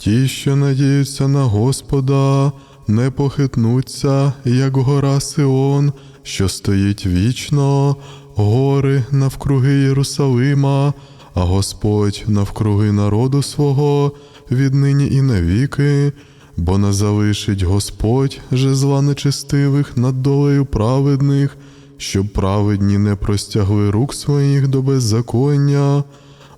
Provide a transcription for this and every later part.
Ті, що надіються на Господа, не похитнуться, як гора Сион, що стоїть вічно, гори навкруги Єрусалима, а Господь навкруги народу свого, віднині і навіки, бо не залишить Господь жезла нечестивих над долею праведних, щоб праведні не простягли рук своїх до беззаконня.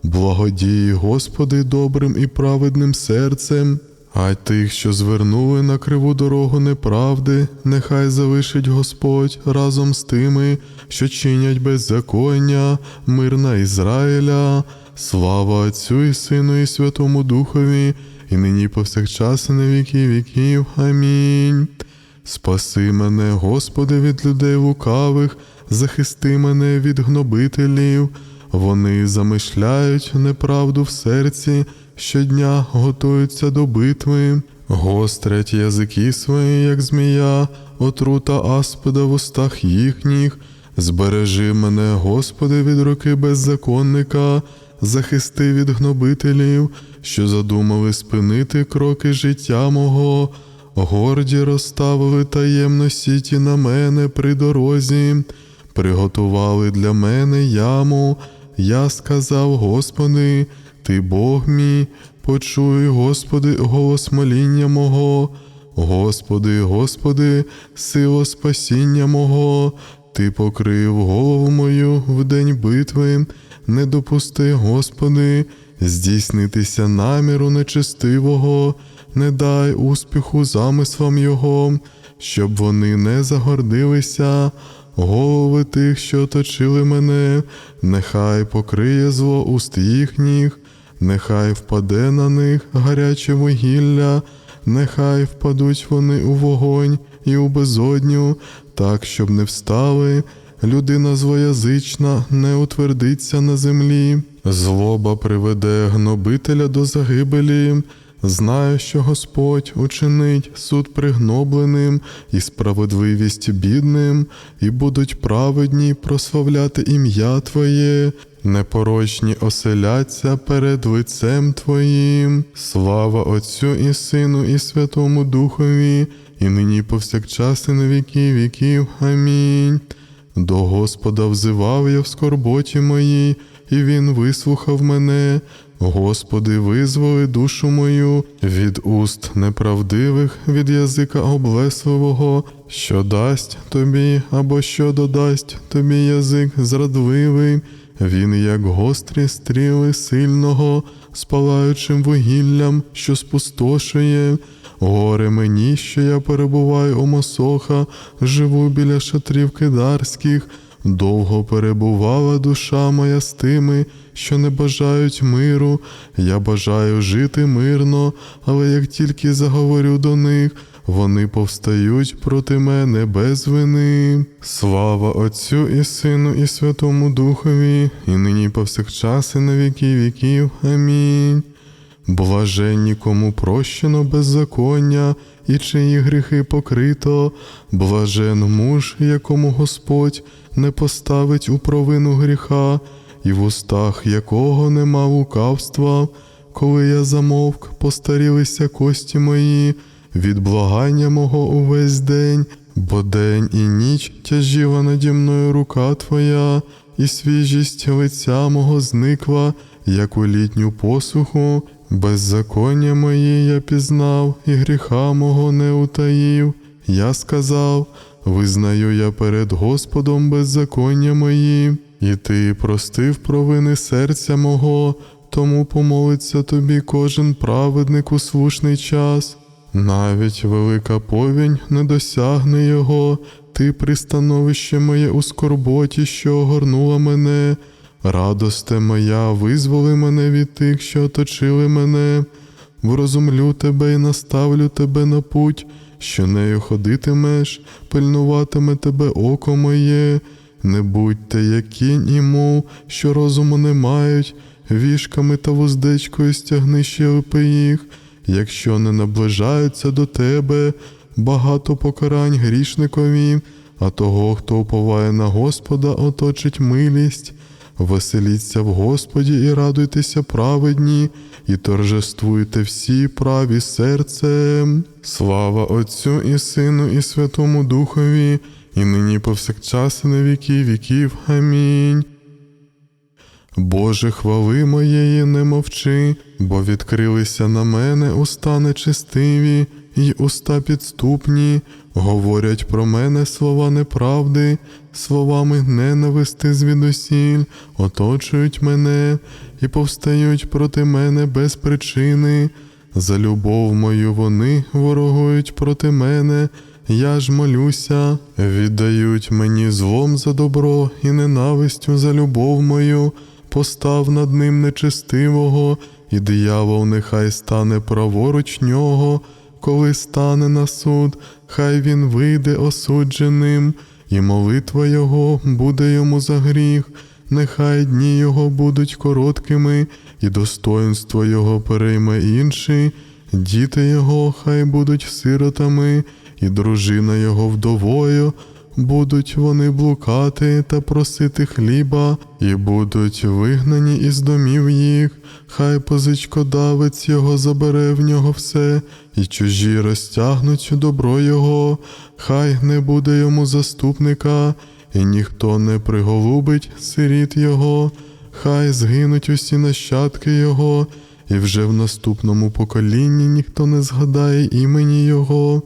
Благодій, Господи, добрим і праведним серцем, а тих, що звернули на криву дорогу неправди, нехай залишить Господь разом з тими, що чинять беззаконня, мир на Ізраїля, слава Отцю і Сину, і Святому Духові, і нині повсякчас, і на віки віків. Амінь. Спаси мене, Господи, від людей лукавих, захисти мене від гнобителів. Вони замишляють неправду в серці, щодня готуються до битви, гострять язики свої, як змія, отрута аспида в устах їхніх. Збережи мене, Господи, від руки беззаконника, захисти від гнобителів, що задумали спинити кроки життя мого. Горді розставили таємно сіті на мене при дорозі, приготували для мене яму. Я сказав, Господи, Ти Бог мій, почуй, Господи, голос моління мого, Господи, Господи, сила спасіння мого, Ти покрив голову мою в день битви, не допусти, Господи, здійснитися наміру нечестивого, не дай успіху замислам Його, щоб вони не загордилися. Голови тих, що оточили мене, нехай покриє зло уст їхніх, нехай впаде на них гаряче вугілля, нехай впадуть вони у вогонь і у безодню, так, щоб не встали. Людина злоязична не утвердиться на землі. Злоба приведе гнобителя до загибелі. Знаю, що Господь учинить суд пригнобленим і справедливість бідним, і будуть праведні прославляти ім'я Твоє, непорочні оселяться перед лицем Твоїм. Слава Отцю і Сину, і Святому Духові, і нині повсякчас, і на віки віків. Амінь. До Господа взивав я в скорботі моїй, і Він вислухав мене. Господи, визволи душу мою від уст неправдивих, від язика облесливого, що дасть тобі або що додасть тобі язик зрадливий, він, як гострі стріли сильного, спалаючим вугіллям, що спустошує. Горе мені, що я перебуваю у Мосоха, живу біля шатрів кидарських. Довго перебувала душа моя з тими, що не бажають миру. Я бажаю жити мирно, але як тільки заговорю до них, вони повстають проти мене без вини. Слава Отцю і Сину, і Святому Духові, і нині повсякчас, і на віки віків. Амінь. Блаженні, кому прощено беззаконня, і чиї гріхи покрито, блажен муж, якому Господь не поставить у провину гріха, і в устах якого нема лукавства. Коли я замовк, постарілися кості мої, від благання мого увесь день, бо день і ніч тяжіла наді мною рука Твоя, і свіжість лиця мого зникла, як у літню посуху, беззаконня мої я пізнав, і гріха мого не утаїв. Я сказав, визнаю я перед Господом беззаконня мої, і ти простив провини серця мого, тому помолиться тобі кожен праведник у слушний час. Навіть велика повінь не досягне його, ти пристановище моє у скорботі, що огорнула мене. Радосте моя, визволи мене від тих, що оточили мене, врозумлю тебе і наставлю тебе на путь, що нею ходитимеш, пильнуватиме тебе око моє, не будьте як кінь і мов, що розуму не мають, вішками та вуздечкою стягни щелепи їх, якщо не наближаються до тебе, багато покарань грішникові, а того, хто уповає на Господа, оточить милість. Веселіться в Господі і радуйтеся праведні, і торжествуйте всі праві серцем. Слава Отцю і Сину, і Святому Духові, і нині повсякчас і на віки віків. Амінь. Боже, хвали моєї не мовчи, бо відкрилися на мене уста нечестиві, й уста підступні, говорять про мене слова неправди, словами ненависти звідусіль, оточують мене і повстають проти мене без причини. За любов мою вони ворогують проти мене, я ж молюся, віддають мені злом за добро і ненавистю за любов мою, постав над ним нечестивого, і диявол нехай стане праворуч нього, коли стане на суд, хай він вийде осудженим, і молитва його буде йому за гріх, нехай дні його будуть короткими, і достоинство його перейме інший, діти його хай будуть сиротами, і дружина його вдовою. Будуть вони блукати та просити хліба, і будуть вигнані із домів їх, хай позичкодавець його забере в нього все, і чужі розтягнуть добро його, хай не буде йому заступника, і ніхто не приголубить сиріт його, хай згинуть усі нащадки його, і вже в наступному поколінні ніхто не згадає імені його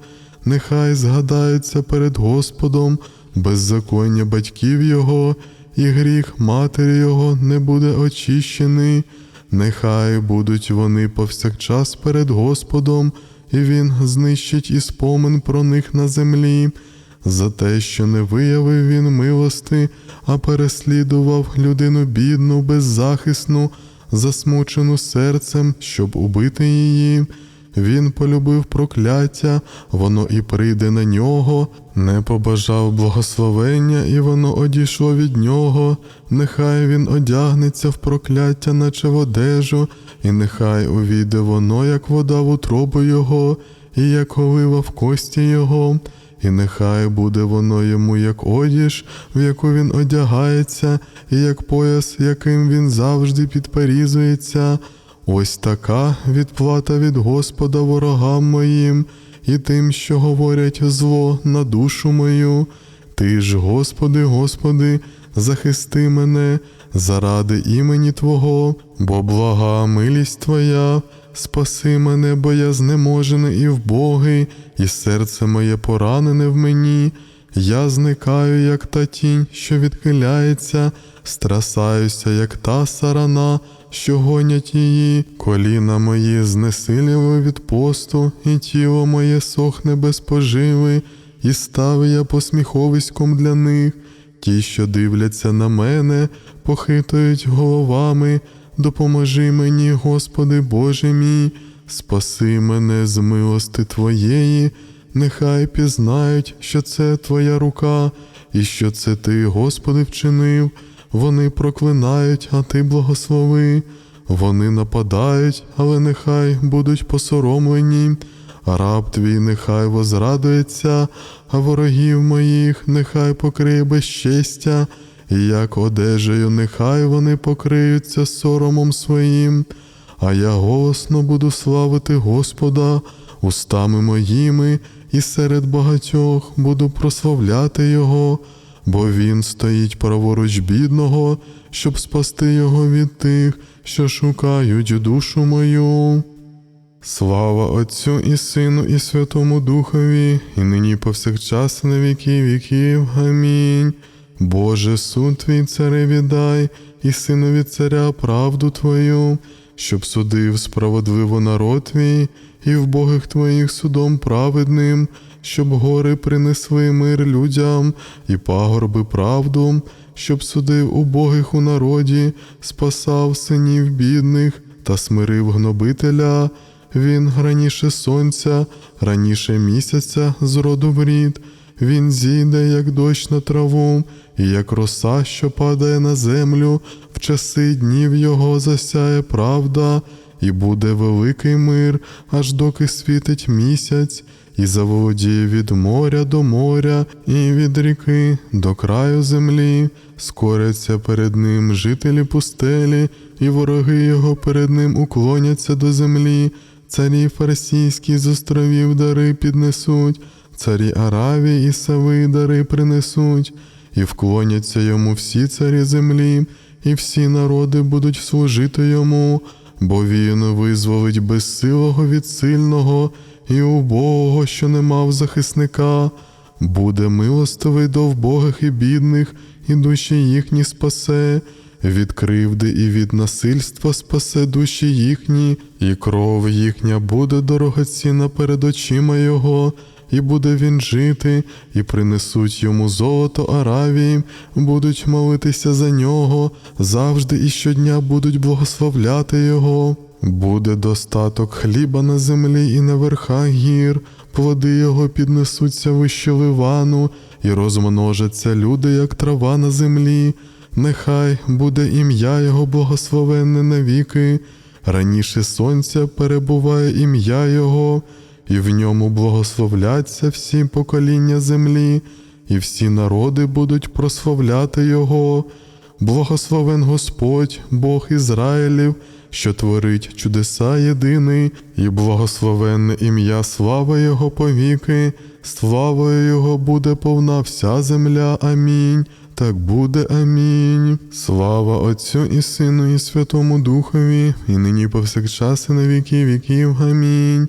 нехай згадаються перед Господом беззаконня батьків Його, і гріх матері Його не буде очищений, нехай будуть вони повсякчас перед Господом, і Він знищить і спомин про них на землі. За те, що не виявив він милости, а переслідував людину бідну, беззахисну, засмучену серцем, щоб убити її. Він полюбив прокляття, воно і прийде на нього, не побажав благословення, і воно одійшло від нього. Нехай він одягнеться в прокляття, наче в одежу, і нехай увійде воно, як вода в утробу його, і як олива в кості його. І нехай буде воно йому як одіж, в яку він одягається, і як пояс, яким він завжди підперізується. Ось така відплата від Господа ворогам моїм і тим, що говорять зло на душу мою. Ти ж, Господи, Господи, захисти мене заради імені Твого, бо блага милість Твоя, спаси мене, бо я знеможений і вбогий, і серце моє поранене в мені. Я зникаю, як та тінь, що відхиляється, страсаюся, як та сарана, що гонять її, коліна мої знесиліли від посту, і тіло моє сохне без поживи, і став я посміховиськом для них. Ті, що дивляться на мене, похитують головами, допоможи мені, Господи Боже мій, спаси мене з милости Твоєї, нехай пізнають, що це Твоя рука, і що це Ти, Господи, вчинив. Вони проклинають, а ти благослови. Вони нападають, але нехай будуть посоромлені. Раб твій нехай возрадується, а ворогів моїх нехай покриє безчестя, і як одежею, нехай вони покриються соромом своїм. А я голосно буду славити Господа устами моїми, і серед багатьох буду прославляти Його бо він стоїть праворуч бідного, щоб спасти його від тих, що шукають душу мою. Слава Отцю і Сину, і Святому Духові, і нині повсякчас на віки віків. Амінь. Боже, суд твій цареві дай, і синові царя правду Твою, щоб судив справедливо народ твій, і в богих твоїх судом праведним, щоб гори принесли мир людям, і пагорби правду, щоб судив убогих у народі, спасав синів бідних та смирив гнобителя. Він раніше сонця, раніше місяця з роду в рід. Він зійде, як дощ на траву, і як роса, що падає на землю, в часи днів його засяє правда, і буде великий мир, аж доки світить місяць, і заволодіє від моря до моря, і від ріки до краю землі, скоряться перед ним жителі пустелі, і вороги його перед ним уклоняться до землі. Царі фарсійські з островів дари піднесуть, царі Аравії і Сави дари принесуть, і вклоняться йому всі царі землі, і всі народи будуть служити йому, бо він визволить безсилого від сильного і убогого, що не мав захисника. Буде милостивий до вбогих і бідних, і душі їхні спасе, від кривди і від насильства спасе душі їхні, і кров їхня буде дорогоцінна перед очима його, і буде він жити, і принесуть йому золото Аравії, будуть молитися за нього, завжди і щодня будуть благословляти його. Буде достаток хліба на землі і на верхах гір, плоди його піднесуться вище ливану, і розмножаться люди, як трава на землі. Нехай буде ім'я Його благословенне навіки, раніше сонця перебуває ім'я Його, і в ньому благословляться всі покоління землі, і всі народи будуть прославляти Його. Благословен Господь, Бог Ізраїлів, що творить чудеса єдиний, і благословенне ім'я слава Його повіки, славою Його буде повна вся земля. Амінь. Так буде амінь. Слава Отцю і Сину, і Святому Духові, і нині повсякчас, і на віки віків. Амінь.